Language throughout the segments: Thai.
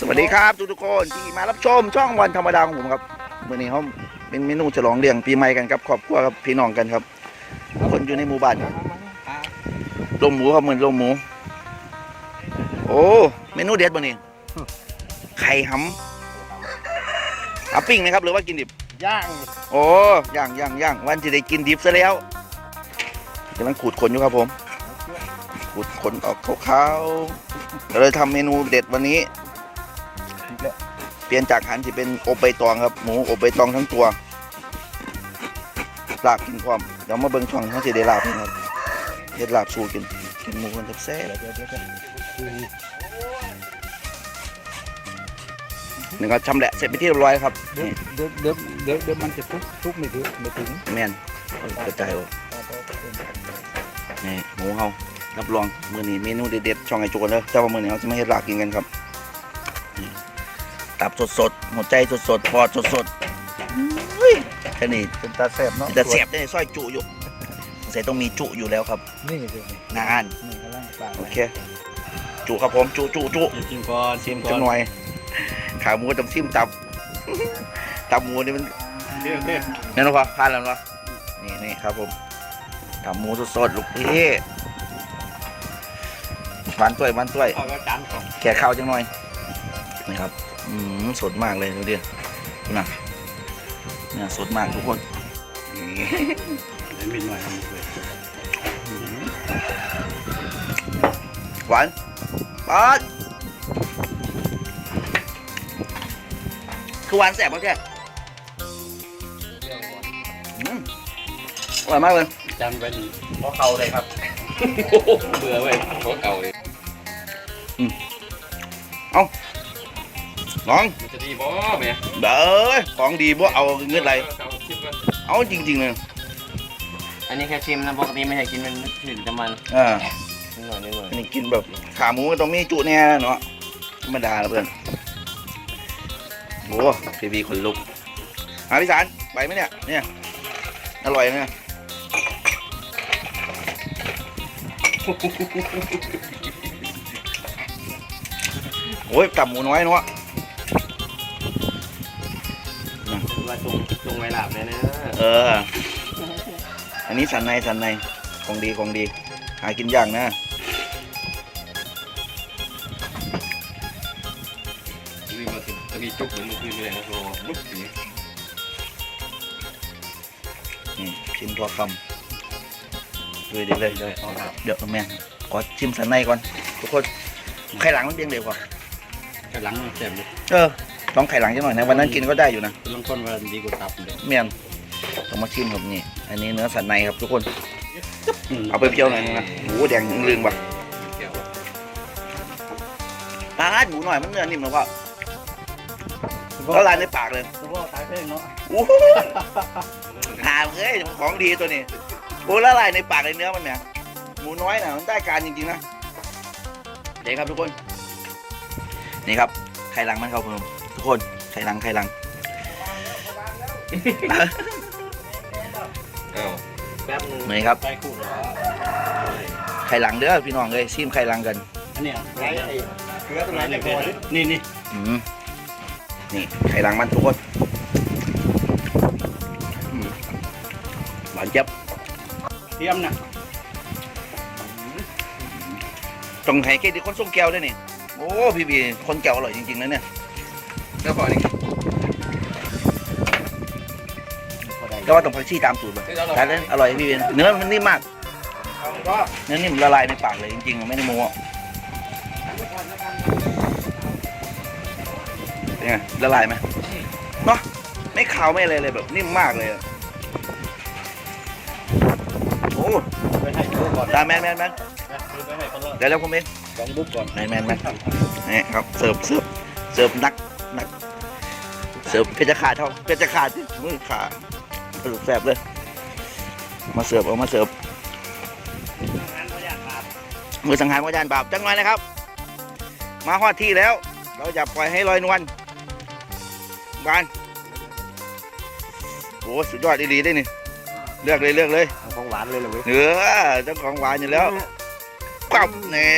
สวัสดีครับทุกทุกๆคนที่มารับชมช่องวันธรรมดาของผมครับวันนี้เขาเป็นเมนูฉลองเลี้ยงปีใหม่กันครับครอบครัวครับพี่น้องกันครับ คนอยู่ในหมู่บ้านลมหมูครับเหมือนลมหมู โอ้เมนูเด็ดวันนี้ไข่หำเอาปิ้งนะครับ หรือว่ากินดิบย่างโอ้ย่างย่างย่างวันจะได้กินดิบซะแล้วกำลังขูดขนอยู่ครับผมขูดขนออกขาวๆเราเลยทำเมนูเด็ดวันนี้ เปลี่ยนจากหันที่เป็นอบใบตองครับหมูอบใบตองทั้งตัวลาบกินพร้อมเดี๋ยวมาเบิ่งช่องเขาจะได้ลาบนะครับเฮ็ดลาบสู้กินกินหมูกันแซ่บเดี๋ยวเดี๋ยวเดี๋ยวคือๆหนึ่งก็ชำแหละเสร็จไปนที่เรียบร้อยครับเดี๋ยวนี่เดี๋ยวเดี๋ยวเดี๋ยวเดี๋ยวมันจะทุกทุกไม่ถึงไม่ถึงแม่นกระจายออกนี่หมูเฮารับรองมื้อนี้เมนูเด็ดๆช่องไอโจกันเด้อแต่ว่ามื้อนี้เราจะมาเฮ็ดลาบกินกันครับนี่ ตับสดๆหัวใจสดๆปอดสดๆอุ้ยแค่นี้เป็นตาแซ่บเนาะแต่เสียบได้ซอยจุอยู่ใส่ต้องมีจุอยู่แล้วครับ นี่สินี่นานนี่กำลังปลาโอเคจุครับผมจุจุจุชิมก่อนชิมก่อจันงหน่อยขาหมูต้องซิมตับตับหมูนี่มันเดี๋ยวเดี๋ยวนี่นะพ่อพลาดแล้วเนาะนี่นี่ครับผมตับหมูสดๆลูกพี่หวานตัวยหวานตัวยเอาก็จานก่อนแก่ข้าวจังหน่อยนี่ครับ อืมสดมากเลยดูดินะเนี่ยสดมากทุกคนนี่เดี๋ยวมีหน่อยทำเลยหวานปาดคือหวานแสบมากแค่อืมอร่อยมากเลยจานไว้นี่พอเขาเลยครับ เบื่อเว้ยเขาเก่าเลย น้องมันจะดีบ่แม่เด้อของดีบ่เอาเงินไรเอาชิมก่อนเอาจริงๆเลยอันนี้แค่ชิมนะปกติไม่ใช่กินมันถึงจะมันอ่านิดหน่อยนิดหน่อยอันนี้กินแบบขาหมูมันต้องมีจุแน่เนาะธรรมดาละเพื่อนโอ้พีพีคนลุกอาพี่สารไปไหมเนี่ยเนี่ยอร่อยนะโอ้ยตับหมูน้อยเนาะ ว่าตรงตรงเวลาเลยนะเออ อันนี้สันในสันในของดีของดี หากินยากนะวิ่งมาถึงจะมีจุกเหมือนเมื่อคืนเลยนะโรลุกอย่างนี้นี่ชิมตัวคำด้วยเดี๋ยวเลยเลยเอาละเดี๋ยวแม่ขอชิมสันในก่อนทุกคนไข่หลังมันเบี้ยงเร็วกว่าแค่หลังมันแจ่มเลยเออ ลองไข่หลังจังหน่อยนะวันนั้นกินก็ได้อยู่นะเริ่มต้นว่าดีกว่าตับเลยเมียนต้องมาชิมครับนี่ อันนี้เนื้อสันในครับทุกคน เอาไปเพียวหน่อยนึงนะโอ้โหแดงลืงว่ะแก้วปลาหมูหน่อยมันเนื้อนิ่มแล้วก็ละลายในปากเลยเฉพาะตายเพ่งเนาะโอ้โหหามเอ้ยของดีตัวนี้โอ้ละลายในปากเลยเนื้อมันเนี่ยหมูน้อยน่ะมันได้การจริงๆนะเดี๋ยวครับทุกคน นี่ครับไข่หลังมันครับผม ทุกคนไข่หลังไข่หลังอ้าวแป๊บนึงนี่ครับใต้คู่เหรอไข่หลังเด้อพี่น้องเลยซิมไข่หลังกันอันเนี้ยไหนไอ้เกลือตัวไหนไหนจะเนี่ยพอดินี่นี่อืมนี่ไข่หลังมันทุกคนอืมหวานเจี๊ยบเตรียมนะต้องให้เครดิตคนส่งแก้วด้วยนี่โอ้พี่บีคนแก้วอร่อยจริงๆนะเนี่ย แล้วพอนี่ก็ว่าต้องพักชีตามสูตรเลยแต่เล่นอร่อยพี่บีเนื้อมันนิ่มมากก็เนื้อนิ่มละลายในปากเลยจริงๆ ไม่ได้โม้เป็นไงละลายไหมเนาะไม่ขาวไม่อะไรเลยแบบนิ่มมากเลยอะโอ้ไปให้เขาก่อนตาแมนแมนแมนนะคือไปให้เขาเลยเดี๋ยวแล้วผมเองลองบุ๊กก่อนแมนแมนแมนนี่ครับเสิร์ฟเสิร์ฟเสิร์ฟนัก นักเสิร์ฟเพชรขาดเท่าเพชรขาดสิมือขาดสรุปแสบเลย มาเสิร์ฟเอามาเสิร์ฟมือสังหารวิญญาณบาปจังหน่อยนะครับ มาฮอดที่แล้ว เราอย่าปล่อยให้ลอยนวลบานโอ้สุดยอดดีๆได้นี่เลือกเลยเลือกเลยเอาของหวานเลยเหรอเว้ยเนื้อเจ้าของหวานอยู่แล้วปั๊บนี่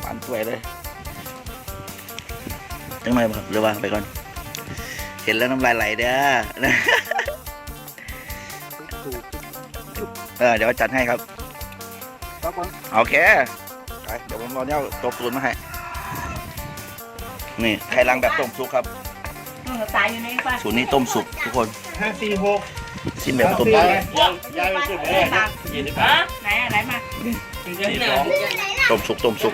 หวานสวยเลย จังไหมครับหรือว่าไปก่อน เห็นแล้วน้ำลายไหลเด้อนะเออเดี๋ยวจัดให้ครับครับผมโอเคไปเดี๋ยวผมรอเนี่ยตบตูนมาให้ นี่ไข่ลังแบบต้มสุกครับตายอยู่ในฟ้าสูตรนี้ต้มสุกทุกคนห้าสี่หกชิมแบบต้มยาสุยกยายไปขึ้นไปไหนเลยมาไหนอะไรมาสี่สองต้มสุกต้มสุก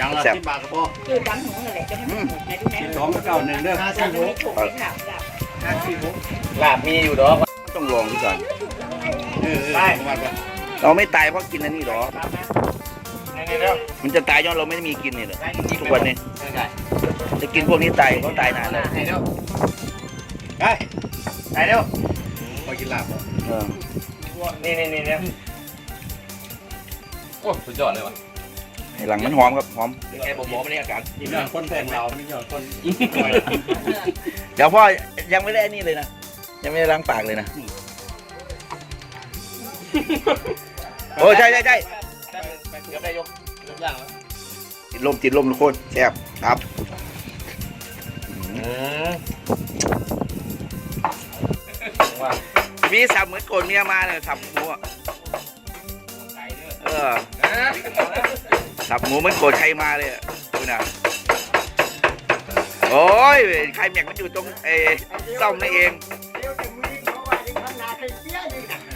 ยังละแซ่บสิบบาทก็พอคือดำหนูนั่นแหละจะให้มันถูกไหนดูไหนสองเก้าหนึ่งเด้อห้าเราสี่จะหไม่กถูกไหมครับห้าสี่หกลาบมีอยู่ดอกต้องลองดูก่อนเออได้มากันเราไม่ตายเพราะกินอันนี้หรอนี่เร็วมันจะตายย้อนเราไม่ได้มีกินนี่เหรอทุกวันนี้ใช่จะกินพวกนี้ตายเขาตายนานแล้วให้เร็วไปให้เร็วพอกินลาบเออนี่นี่นี่เร็วโอ้สุดยอดเลยว่ะ ไอ้หลังมันหอมครับหอมแกบอกหมอไม่ได้อาการนี่ยอดคนแทงเราไม่ยอดคนเดี๋ยวพ่อยังไม่ได้อันนี้เลยนะ ยังไม่ได้ล้างปากเลยนะ โอ้ใช่ใช่ใช่เดี๋ยวได้ยกยกย่างแล้วติดลมติดลมทุกคนแซ่บครับอืมว่ามีสับเหมือนโกนเมียมาเนี่ยสับหมูอะเออ สับหมูเหมือนโกนใครมาเลยอะดูนะโอ้ยใครแม็กมันอยู่ตรงเออซ่อมนี่เอง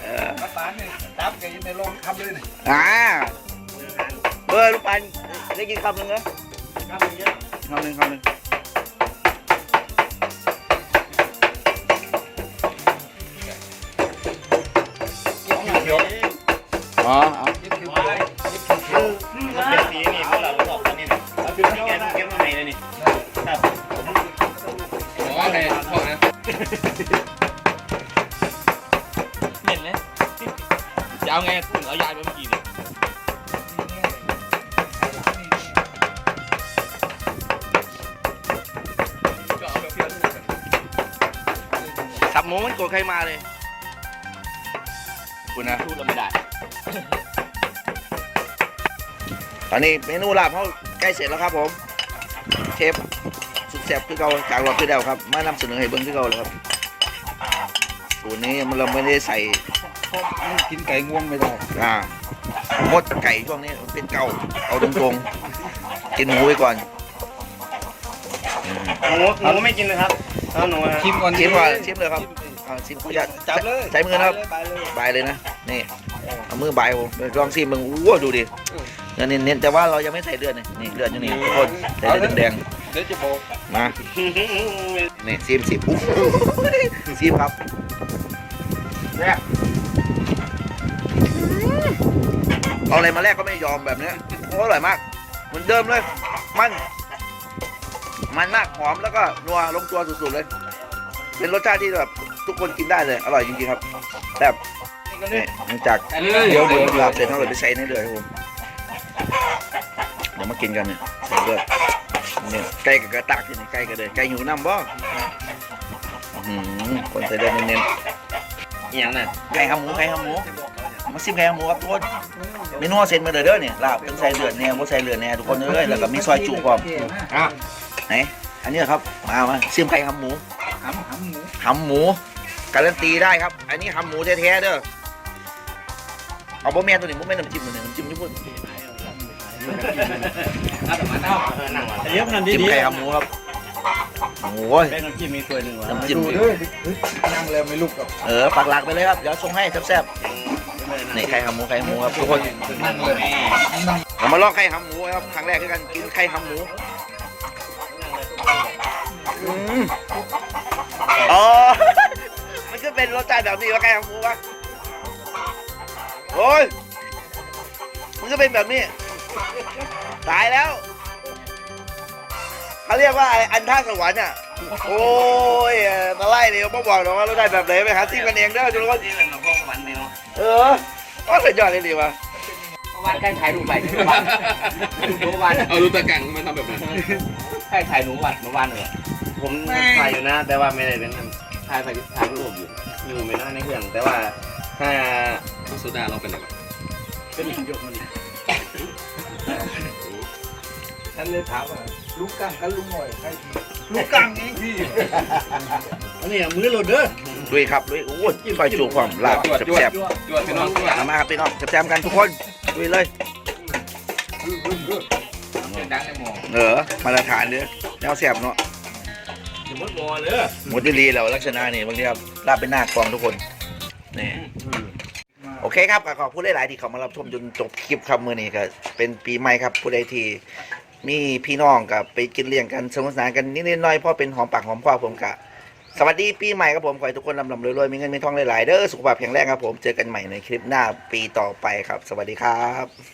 เออปานนี่จับกันในโรงทำเลยอ่าเบอร์ลูกปันได้กินคำหนึ่งเหรอครับเยอะคำหนึ่งคำหนึ่งอ๋อ บอกว่าไงบอกนะเห็นไหมจะเอาไงคุณเอายายไปเมื่อกี้เนี่ยสับหมูมันโกรธใครมาเลย คุณนะพูดเราไม่ได้ ตอนนี้เมนูลาบเขาใกล้เสร็จแล้วครับผม เชฟสุด แซ่บคือเราจากรอบที่แล้วครับ มานำเสนอให้เบิ้งที่เราเลยครับสูตรนี้มันเราไม่ได้ใส่กินไก่ง่วงไม่ได้อ่าหมดไก่ช่วงนี้มันเป็นเก่าเอาตรงๆ กินหมูไปก่อนอืมหนูหนูไม่กินนะครับเอาหนูนะชิมก่อนชิมก่อนชิมเลยครับเอาชิมขออนุญาตจับเลยใช้มือนะครับไปเลยบายเลยนะนี่เอามือบายผมลองชิมมึงอู้ดูดิเนื้อเน้นๆแต่ว่าเรายังไม่ใส่เลือดนี่นี่เลือดอยู่นี่ทุกคนใส่เลือดแดง เดี๋ยวจะบอกๆมานี่ชิมสิปุ๊บชิมครับเอาอะไรมาแลกก็ไม่ยอมแบบเนี้ยโอ้อร่อยมาก เหมือนเดิมเลย มัน มันมากหอมแล้วก็นัวลงตัวสุดๆเลย เป็นรสชาติที่แบบทุกคนกินได้เลย อร่อยจริงๆครับแบบนี่หลังจากเดี๋ยวเดี๋ยวลาบเสร็จเราเลยไปใส่ในเดือดครับผมเดี๋ยวมากินกันเนี่ยใส่เลือด เนี่ยไก่กับกระตักอยู่นี่ไก่กับเดือดไก่อยู่น้ำบ่อื้อหือคนใส่เลือดเน้นอหย่างน่ะๆไก่ขาหมูไก่ขาหมูมาซิมไก่ขาหมูครับทุกคนเมนูเซ็นมาเลยเด้อเนี่ยลาบต้องใส่เลือดเนี่ยบ่ใส่เลือดเนี่ยทุกคนเอ้ยแล้วก็มีซอยจุพร้อมอะไหนอันนี้ครับมามาซิมไก่ขาหมูหำหำหมูหำหมูการันตีได้ครับ อันนี้หำหมูแท้ๆเด้อเอาบ่แม่นตัวนี้บ่แม่นน้ำจิ้มตัวนี้น้ำจิ้มญี่ปุ่น เอาแต่มาเท่าเออนั่งก่อนเดี๋ยวนั่นดีจิ้มดีไก่หำหมูครับโอ้ยแป้งน้ำจิ้มมีถ้วยหนึ่งวะน้ำจิ้มดูด้วยนั่งแล้วไม่ลุกกับเออปักหลักไปเลยครับเดี๋ยวส่งให้แซ่บๆนี่ไข่หำหมูไข่หำหมูครับทุกคนนั่งเลยเรามาลองไข่หำหมูครับครั้งแรกด้วยกันกินไข่หำหมูอืมอ๋อมันก็เป็นรสชาติแบบนี้ว่าไข่หำหมูวะโอ้ยมันก็เป็นแบบนี้ ตายแล้ว เขาเรียกว่าอะไรอันท่าสวรรค์อะ โอ้ยเอ่อมาไล่เลยมาบอกหน่อยว่ารสชาติแบบไหนไปหาซิมกันเองเด้อทุกคนที่เป็นพวกวันนี้เนาะเออก็สุดยอดเลยดีว่ะวันใกล้ถ่ายรูปไปเมื่อวานเมื่อวานเอาลูกตะกังมาทำแบบนั้นใกล้ถ่ายหนูวันเมื่อวานเลยผมถ่ายอยู่นะ แต่ว่าไม่ได้เป็นถ่ายไปถ่ายรูปอยู่ อยู่ไม่ได้ในเครื่องแต่ว่าถ้า โซดาเราเป็นอะไรเป็นยกมันถ้า ฉันเลยถามว่าลุงกังกันลุงหน่อยใครดีลุงกังเองพี่อันนี้มือหลุดเด้อลุยครับลุยโอ้ยจิ้มไปจุความลาบจวดจวดแซ่บจวดจวดพี่น้องจวดๆเอามาครับพี่น้องแซ่บๆกันทุกคนลุยเลย เสียงดังในหมอเออมาตรฐานเด้อแนวแซ่บเนาะสมมติหมอเลยหมดที่รีแล้วลักษณะนี่บางทีครับลาบเป็นหน้ากองทุกคนนี่โอเคครับก็ขอบคุณหลายๆที่เข้ามารับชมจนจบคลิปครับมื้อนี้ก็เป็นปีใหม่ครับผู้ใดที่ มีพี่น้องกับไปกินเลี้ยงกันสนุกสนานกันนิดๆน้อยๆพ่อเป็นหอมปากหอมคอผมกะสวัสดีปีใหม่ครับผม ขอให้ทุกคนลำลำรวยๆมีเงินมีทองหลายๆเด้อสุขภาพแข็งแรงครับผม เจอกันใหม่ในคลิปหน้าปีต่อไปครับ สวัสดีครับ